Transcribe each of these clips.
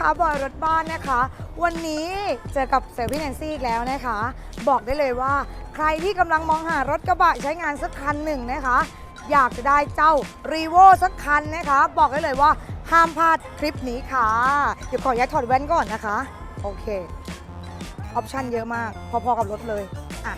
ค่ะค้าบอยรถบ้านนะคะ วันนี้เจอกับเซลฟี่แนนซี่อีกแล้วนะคะ บอกได้เลยว่า ใครที่กำลังมองหารถกระบะใช้งานสักคันหนึ่งนะคะ อยากจะได้เจ้ารีโวสักคันนะคะ บอกได้เลยว่าห้ามพลาดคลิปนี้ค่ะ เดี๋ยวขอย้ายถอดแว่นก่อนนะคะ โอเค ออปชันเยอะมาก พอๆกับรถเลยอะ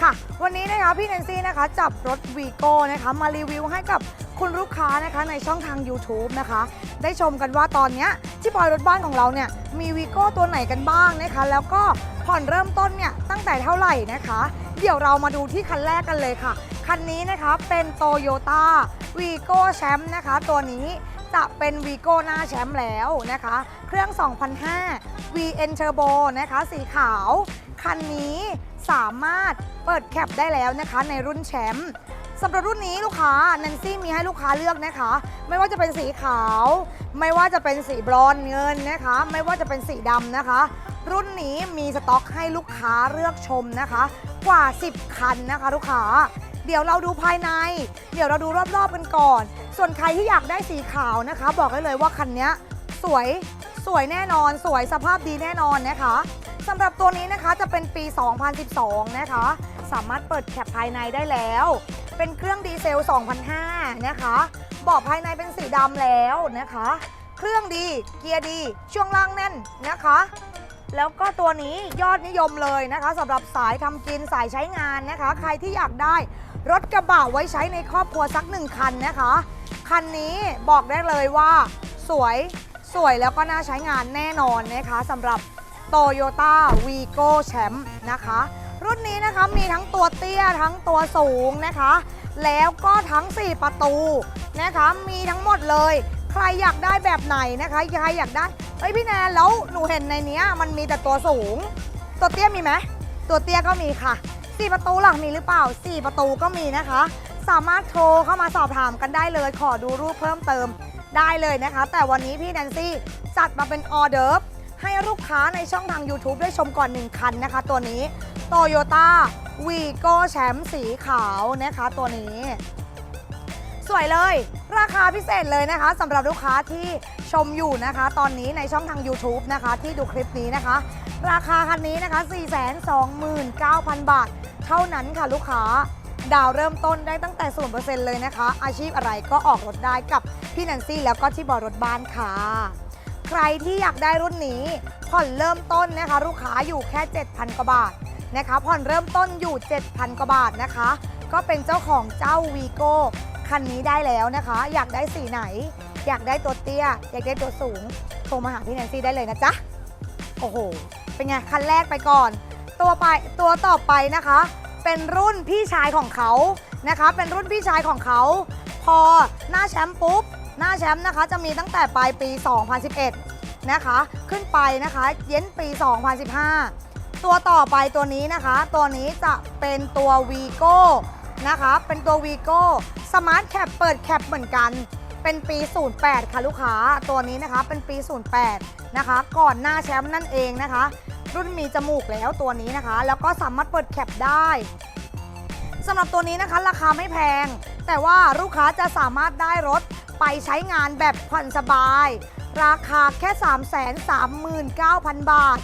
ค่ะ วันนี้นะคะพี่แนนซี่นะคะ จับรถวีโก้นะคะ มารีวิวให้กับ คุณลูกค้านะคะในช่องทาง YouTube นะคะ ได้ชมกันว่าตอนเนี้ยที่ปอยรถบ้านของเราเนี่ยมีวีโก้ตัวไหนกันบ้างนะคะ แล้วก็ผ่อนเริ่มต้นเนี่ยตั้งแต่เท่าไหร่นะคะ เดี๋ยวเรามาดูที่คันแรกกันเลยค่ะ คันนี้นะคะเป็นโตโยต้าวีโก้แชมป์นะคะ ตัวนี้จะเป็นวีโก้หน้าแชมป์แล้วนะคะ เครื่อง 2005 VN Turbo นะคะสีขาว คันนี้สามารถเปิดแคปได้แล้วนะคะในรุ่นแชมป์ สำหรับรุ่นนี้ลูกค้าแนนซี่มีให้ลูกค้าเลือกนะคะ ไม่ว่าจะเป็นสีขาว ไม่ว่าจะเป็นสีบรอนเงินนะคะ ไม่ว่าจะเป็นสีดำนะคะ รุ่นนี้มีสต็อกให้ลูกค้าเลือกชมนะคะ กว่า 10 คันนะคะลูกค้า เดี๋ยวเราดูภายใน เดี๋ยวเราดูรอบๆกันก่อน ส่วนใครที่อยากได้สีขาวนะคะ บอกได้เลยว่าคันนี้สวยสวยแน่นอน สวยสภาพดีแน่นอนนะคะสำหรับตัวนี้นะคะจะเป็นปี 2012 นะคะ สามารถเปิดแคปภายในได้แล้ว เป็นเครื่องดีเซล 2005 นะคะ เบาะภายในเป็นสีดำแล้วนะคะ เครื่องดีเกียร์ดีช่วงล่างแน่นนะคะ แล้วก็ตัวนี้ยอดนิยมเลยนะคะสำหรับสายทำกินสายใช้งานนะคะ ใครที่อยากได้รถกระบะไว้ใช้ในครอบครัวสักหนึ่งคันนะคะ คันนี้บอกได้เลยว่า สวยสวยแล้วก็น่าใช้งานแน่นอนนะคะสำหรับ Toyota Vigo Champ นะคะ รุ่นนี้นะคะมีทั้งตัวเตี้ยทั้งตัวสูงนะคะ แล้วก็ทั้ง 4 ประตูนะคะมีทั้งหมดเลย ใครอยากได้แบบไหนนะคะใครอยากได้เฮ้ยพี่แนนแล้วหนูเห็นในเนี้ยมันมีแต่ตัวสูง ตัวเตี้ยมีไหมตัวเตี้ยก็มีค่ะ 4 ประตูหลังมีหรือเปล่า 4 ประตูก็มีนะคะ สามารถโทรเข้ามาสอบถามกันได้เลย ขอดูรูปเพิ่มเติมได้เลยนะคะ แต่วันนี้พี่แนนซี่จัดมาเป็นออเดิร์ฟให้ลูกค้าในช่องทาง YouTube ได้ชมก่อน 1 คันนะคะ ตัวนี้ Toyota Vigo แชมป์สีขาวนะคะตัวนี้ สวยเลย ราคาพิเศษเลยนะคะสำหรับลูกค้าที่ชมอยู่นะคะ ตอนนี้ในช่องทาง YouTube นะคะ ที่ดูคลิปนี้นะคะ ราคาคันนี้นะคะ 429,000 บาท เท่านั้นค่ะลูกค้าดาวเริ่มต้นได้ตั้งแต่0%เปอร์เซ็นเลยนะคะ อาชีพอะไรก็ออกรถได้กับพี่แนนซี่แล้วก็ที่บอรถบ้านค่ะ ใครที่อยากได้รุ่นนี้ผ่อนเริ่มต้นนะคะ ลูกค้าอยู่แค่ 7,000กว่าบาท นะคะผ่อนเริ่มต้นอยู่ 7,000 กว่าบาทนะคะ ก็เป็นเจ้าของเจ้าวีโก้คันนี้ได้แล้วนะคะ อยากได้สีไหน อยากได้ตัวเตี้ย อยากได้ตัวสูงโทรมาหาพี่แนนซี่ได้เลยนะจ๊ะ โอ้โห เป็นไง คันแรกไปก่อน ตัวไปตัวต่อไปนะคะ เป็นรุ่นพี่ชายของเขานะคะ เป็นรุ่นพี่ชายของเขา พอหน้าแชมป์ปุ๊บ หน้าแชมป์นะคะ จะมีตั้งแต่ปลายปี 2011 นะคะ ขึ้นไปนะคะ เย็นปี 2015 ตัวต่อไปตัวนี้นะคะ ตัวนี้จะเป็นตัว Vigo นะคะ เป็นตัว Vigo Smart Cap เปิดแคปเหมือนกัน เป็นปี 08 ค่ะลูกค้า ตัวนี้นะคะเป็นปี 08 นะคะ ก่อนหน้าแชมป์นั่นเองนะคะ รุ่นมีจมูกแล้วตัวนี้นะคะ แล้วก็สามารถเปิดแคปได้สำหรับตัวนี้นะคะราคาไม่แพง แต่ว่าลูกค้าจะสามารถได้รถไปใช้งานแบบผ่อนสบาย ราคาแค่ 339,000 บาท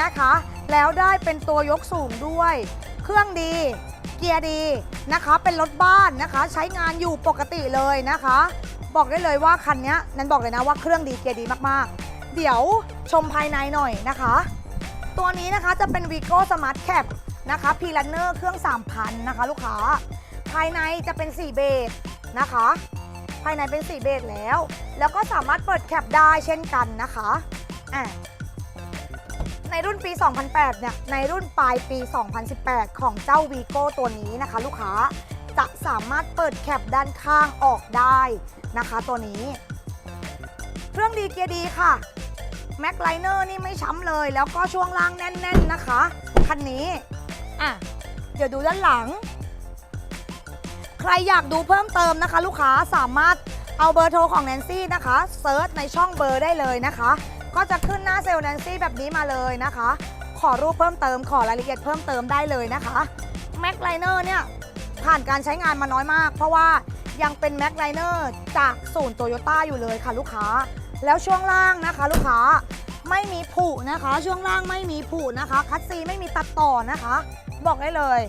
นะคะ แล้วได้เป็นตัวยกสูงด้วย เครื่องดี เกียร์ดีนะคะ เป็นรถบ้านนะคะ ใช้งานอยู่ปกติเลยนะคะ บอกได้เลยว่าคันนี้นั้นบอกเลยนะว่าเครื่องดีเกียร์ดีมากๆ เดี๋ยวชมภายในหน่อยนะคะ ตัวนี้นะคะจะเป็น Vigo Smart Cap นะคะ p l a n n e r เครื่อง 3,000 นะคะ ลูกค้า ภายในจะเป็น 4 เบสนะคะ ภายในเป็น 4 เบสแล้ว แล้วก็สามารถเปิดแคปได้เช่นกันนะคะอะ ในรุ่นปี 2008 เนี่ย ในรุ่นปลายปี 2018 ของเจ้า Vigo ตัวนี้นะคะ ลูกค้าจะสามารถเปิดแคปด้านข้างออกได้นะคะ ตัวนี้ เครื่องดีเกียร์ดีค่ะแม็กไลเนอร์นี่ไม่ช้ำเลย แล้วก็ช่วงล่างแน่น ๆนะคะ คันนี้อะเดี๋ยวดูด้านหลัง ใครอยากดูเพิ่มเติมนะคะ ลูกค้าสามารถเอาเบอร์โทรของแนนซี่นะคะเซิร์ชในช่องเบอร์ได้เลยนะคะ ก็จะขึ้นหน้าเซลล์แนนซี่แบบนี้มาเลยนะคะ ขอรูปเพิ่มเติมขอรายละเอียดเพิ่มเติมได้เลยนะคะแม็กไลเนอร์เนี่ยผ่านการใช้งานมาน้อยมาก เพราะว่ายังเป็นแม็กไลเนอร์จากศูนย์โตโยต้าอยู่เลยค่ะลูกค้า แล้วช่วงล่างนะคะ ลูกค้าไม่มีผุนะคะ ช่วงล่างไม่มีผุนะคะ คัดซีไม่มีตัดต่อนะคะ บอกได้เลย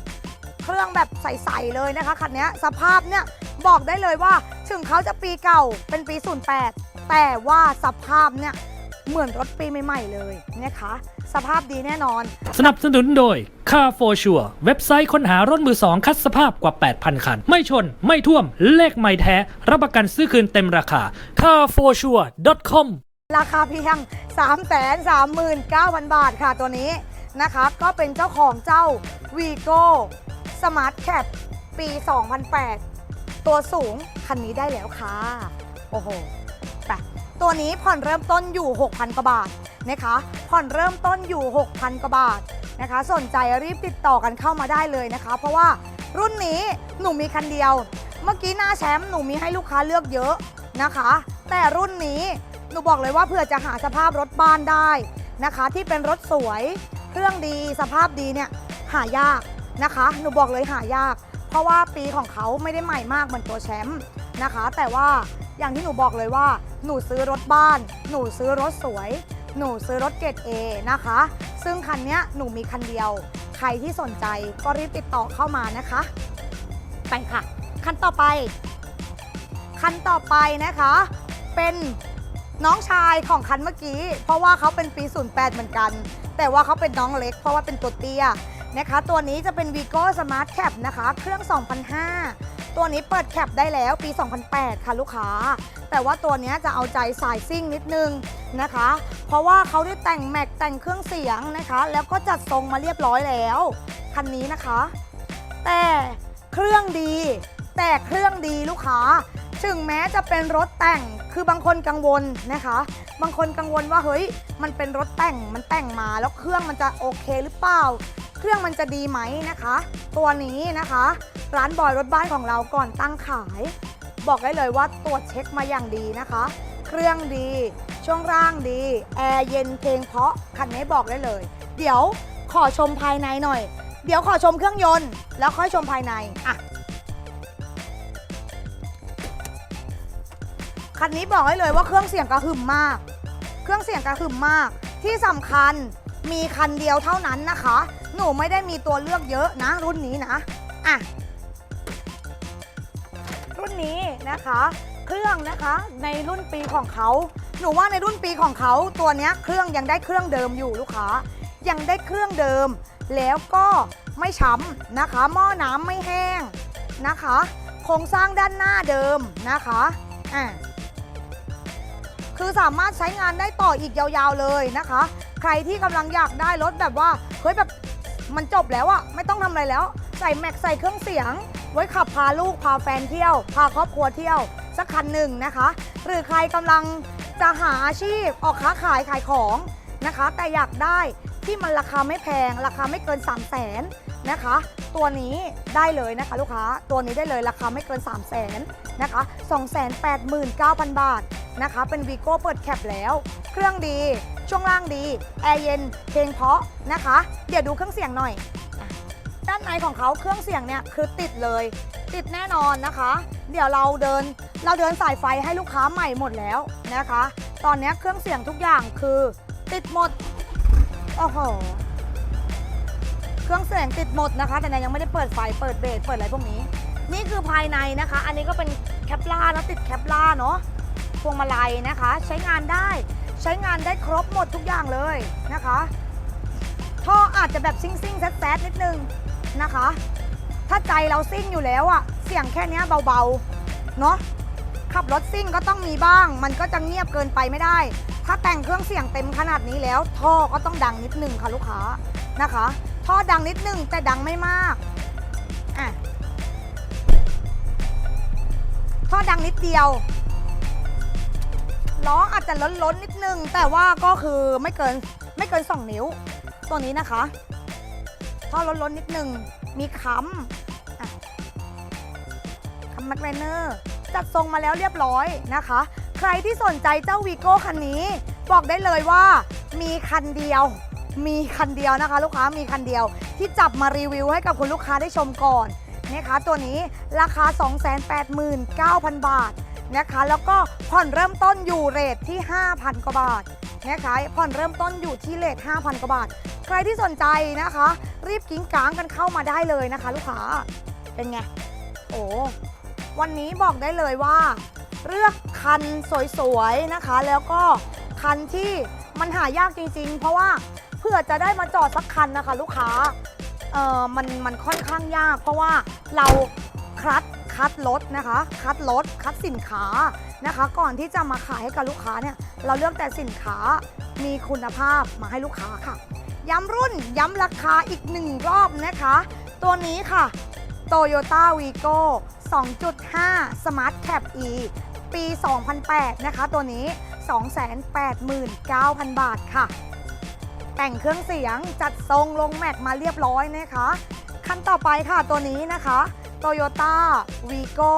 เครื่องแบบใสๆเลยนะคะคันนี้สภาพเนี่ยบอกได้เลยว่าถึงเขาจะปีเก่าเป็นปี 08 แต่ว่าสภาพเนี่ย เหมือนรถปีใหม่ๆเลยนะคะ สภาพดีแน่นอน สนับสนุนโดย Car for Sure เว็บไซต์ค้นหารถมือสองคัดสภาพกว่า 8,000 คัน ไม่ชน ไม่ท่วม เลขไม่แท้ รับประกันซื้อคืนเต็มราคา carforsure.com ราคาเพียง 3 3 9 0 0 0 บาทค่ะตัวนี้นะคะ ก็เป็นเจ้าของเจ้า Vigo Smart Cap ปี 2008 ตัวสูงคันนี้ได้แล้วค่ะ โอ้โหไป ตัวนี้ผ่อนเริ่มต้นอยู่ 6,000กว่าบาทนะคะ ผ่อนเริ่มต้นอยู่ 6,000กว่าบาทนะคะ สนใจรีบติดต่อกันเข้ามาได้เลยนะคะ เพราะว่ารุ่นนี้หนูมีคันเดียว เมื่อกี้หน้าแชมป์หนูมีให้ลูกค้าเลือกเยอะนะคะ แต่รุ่นนี้หนูบอกเลยว่าเผื่อจะหาสภาพรถบ้านได้นะคะ ที่เป็นรถสวยเครื่องดีสภาพดีเนี่ยหายากนะคะ หนูบอกเลยหายาก เพราะว่าปีของเขาไม่ได้ใหม่มากเหมือนตัวแชมป์นะคะ แต่ว่า อย่างที่หนูบอกเลยว่า หนูซื้อรถบ้าน หนูซื้อรถสวย หนูซื้อรถเกรด A นะคะ ซึ่งคันนี้หนูมีคันเดียว ใครที่สนใจก็รีบติดต่อเข้ามานะคะ ไปค่ะ คันต่อไป คันต่อไปนะคะ เป็นน้องชายของคันเมื่อกี้ เพราะว่าเขาเป็นปี 08 เหมือนกัน แต่ว่าเขาเป็นน้องเล็ก เพราะว่าเป็นตัวเตี้ยนะคะ ตัวนี้จะเป็น Vigo Smart Cap นะคะ เครื่อง 2005 ตัวนี้เปิดแคปได้แล้วปี 2008 ค่ะลูกค้า แต่ว่าตัวนี้จะเอาใจสายซิ่งนิดนึงนะคะ เพราะว่าเขาได้แต่งแม็กแต่งเครื่องเสียงนะคะ แล้วก็จัดทรงมาเรียบร้อยแล้ว คันนี้นะคะ แต่เครื่องดี แต่เครื่องดีลูกค้า ถึงแม้จะเป็นรถแต่ง คือบางคนกังวลนะคะ บางคนกังวลว่าเฮ้ย มันเป็นรถแต่ง มันแต่งมาแล้วเครื่องมันจะโอเคหรือเปล่า เครื่องมันจะดีไหมนะคะ ตัวนี้นะคะ ร้านบอยรถบ้านของเราก่อนตั้งขาย บอกได้เลยว่าตรวจเช็คมาอย่างดีนะคะ เครื่องดี ช่วงร่างดี แอร์เย็นเพลงเพราะคันนี้บอกได้เลย เดี๋ยวขอชมภายในหน่อย เดี๋ยวขอชมเครื่องยนต์ แล้วค่อยชมภายในอะคันนี้บอกให้เลยว่าเครื่องเสียงกระหึ่มมาก เครื่องเสียงกระหึ่มมาก ที่สำคัญมีคันเดียวเท่านั้นนะคะ หนูไม่ได้มีตัวเลือกเยอะนะ รุ่นนี้นะอะรุ่นนี้นะคะ เครื่องนะคะในรุ่นปีของเขา หนูว่าในรุ่นปีของเขาตัวเนี้ยเครื่องยังได้เครื่องเดิมอยู่ลูกค้า ยังได้เครื่องเดิม แล้วก็ไม่ช้ำนะคะ หม้อน้ำไม่แห้งนะคะโครงสร้างด้านหน้าเดิมนะคะอะคือสามารถใช้งานได้ต่ออีกยาวๆเลยนะคะ ใครที่กำลังอยากได้รถแบบว่าเฮ้ยแบบ มันจบแล้วอะไม่ต้องทำอะไรแล้ว ใส่แม็กใส่เครื่องเสียง ไว้ขับพาลูกพาแฟนเที่ยว พาครอบครัวเที่ยว สักคันหนึ่งนะคะ หรือใครกำลังจะหาอาชีพออกค้าขายขายของนะคะ แต่อยากได้ที่มันราคาไม่แพง ราคาไม่เกิน 3 0 0แสนนะคะ ตัวนี้ได้เลยนะคะลูกค้าตัวนี้ได้เลยราคาไม่เกิน 3 0 0แสนนะคะ 289,000 บาทนะคะ เป็นวีโก้เปิดแคปแล้ว เครื่องดี ช่วงล่างดี แอร์เย็น เพลงเพราะนะคะ เดี๋ยวดูเครื่องเสียงหน่อย ด้านในของเขาเครื่องเสียงเนี่ยคือติดเลย ติดแน่นอนนะคะ เดี๋ยวเราเดินเราเดินสายไฟให้ลูกค้าใหม่หมดแล้วนะคะ ตอนนี้เครื่องเสียงทุกอย่างคือติดหมด โอ้โห เครื่องเสียงติดหมดนะคะ แต่ยังไม่ได้เปิดไฟ เปิดเบสเปิดอะไรพวกนี้ นี่คือภายในนะคะ อันนี้ก็เป็นแคปล่าแล้วติดแคปล่าเนาะพวงมาลัยนะคะ ใช้งานได้ ใช้งานได้ครบหมดทุกอย่างเลยนะคะ ท่ออาจจะแบบซิ่งซิ่งแซดแซดนิดนึงนะคะ ถ้าใจเราซิ่งอยู่แล้วอะเสียงแค่นี้เบาๆ เนาะขับรถซิ่งก็ต้องมีบ้าง มันก็จะเงียบเกินไปไม่ได้ ถ้าแต่งเครื่องเสียงเต็มขนาดนี้แล้ว ท่อก็ต้องดังนิดนึงค่ะลูกค้านะคะ ท่อดังนิดนึงแต่ดังไม่มากอะท่อดังนิดเดียว ล้ออาจจะล้นล้นนิดนึง แต่ว่าก็คือไม่เกินไม่เกิน 2 นิ้ว ตัวนี้นะคะท่อล้นล้นนิดนึง มีค้ำค้ำแมกไลเนอร์จัดทรงมาแล้วเรียบร้อยนะคะ ใครที่สนใจเจ้าวีโก้คันนี้ บอกได้เลยว่ามีคันเดียว มีคันเดียวนะคะ ลูกค้ามีคันเดียวที่จับมารีวิวให้กับคุณลูกค้าได้ชมก่อนนะคะตัวนี้ราคา 289,000 บาท นะคะ แล้วก็ผ่อนเริ่มต้นอยู่เรทที่ 5,000กว่าบาทนะคะผ่อนเริ่มต้นอยู่ที่เรท5,000กว่าบาท ใครที่สนใจนะคะ รีบกิ้งกางกันเข้ามาได้เลยนะคะ ลูกค้าเป็นไงโอ้วันนี้บอกได้เลยว่า เลือกคันสวยๆนะคะ แล้วก็คันที่มันหายากจริงๆ เพราะว่าเพื่อจะได้มาจอดสักคันนะคะ ลูกค้าเออมันมันค่อนข้างยาก เพราะว่าเรา คัดคัดรถนะคะ คัดรถคัดสินค้านะคะ ก่อนที่จะมาขายให้กับลูกค้าเนี่ยเราเลือกแต่สินค้ามีคุณภาพมาให้ลูกค้าค่ะ ย้ำรุ่นย้ำราคาอีกหนึ่งรอบนะคะ ตัวนี้ค่ะ Toyota Vigo 2.5 Smart Cap E ปี 2008 นะคะ ตัวนี้ 289,000 บาทค่ะ แต่งเครื่องเสียงจัดทรงลงแม็กมาเรียบร้อยนะคะ คันต่อไปค่ะตัวนี้นะคะ Toyota Vigo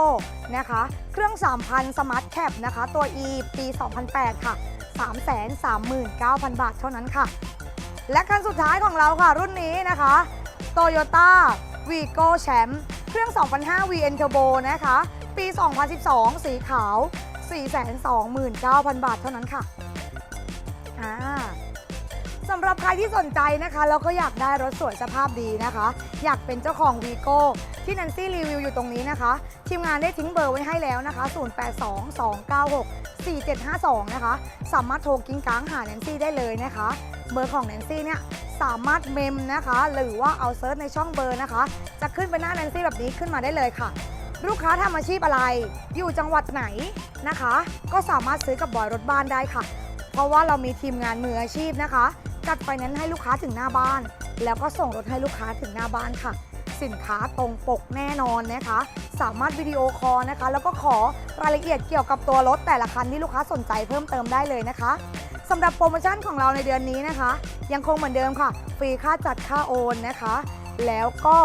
นะคะ เครื่อง 3,000 Smart Cap นะคะ ตัว E ปี 2008 ค่ะ 339,000 บาทเท่านั้นค่ะ และคันสุดท้ายของเราค่ะ รุ่นนี้นะคะ Toyota Vigo Champ เครื่อง 2005 VN Turbo นะคะ ปี 2012 สีขาว 429,000 บาทเท่านั้นค่ะอ่า สำหรับใครที่สนใจนะคะแล้วก็อยากได้รถสวยสภาพดีนะคะ อยากเป็นเจ้าของ Vigo ที่นันซี่รีวิวอยู่ตรงนี้นะคะ ทีมงานได้ทิ้งเบอร์ไว้ให้แล้วนะคะ 0822964752 นะคะ สามารถโทรกิ้งก้างหาแนนซี่ได้เลยนะคะ เบอร์ของแนนซี่เนี่ยสามารถเมมนะคะ หรือว่าเอาเซิร์ชในช่องเบอร์นะคะ จะขึ้นเป็นหน้าแนนซี่แบบนี้ขึ้นมาได้เลยค่ะ ลูกค้าทำอาชีพอะไร อยู่จังหวัดไหนนะคะ ก็สามารถซื้อกับบอยรถบ้านได้ค่ะ เพราะว่าเรามีทีมงานมืออาชีพนะคะ จัดไฟแนนซ์ให้ลูกค้าถึงหน้าบ้าน แล้วก็ส่งรถให้ลูกค้าถึงหน้าบ้านค่ะ สินค้าตรงปกแน่นอนนะคะ สามารถวิดีโอคอลนะคะ แล้วก็ขอรายละเอียดเกี่ยวกับตัวรถแต่ละคันที่ลูกค้าสนใจเพิ่มเติมได้เลยนะคะสำหรับโปรโมชั่นของเราในเดือนนี้นะคะ ยังคงเหมือนเดิมค่ะ ฟรีค่าจัดค่าโอนนะคะ แล้วก็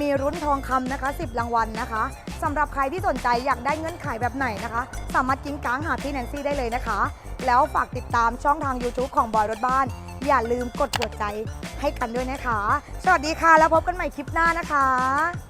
มีรุ้นทองคำนะคะ 10 รางวัลนะคะสำหรับใครที่สนใจอยากได้เงื่อนไขแบบไหนนะคะ สามารถกิ้งก้างหาพี่แนนซี่ได้เลยนะคะ แล้วฝากติดตามช่องทาง YouTube ของบอยรถบ้าน อย่าลืมกดหัวใจให้กันด้วยนะคะ สวัสดีค่ะ แล้วพบกันใหม่คลิปหน้านะคะ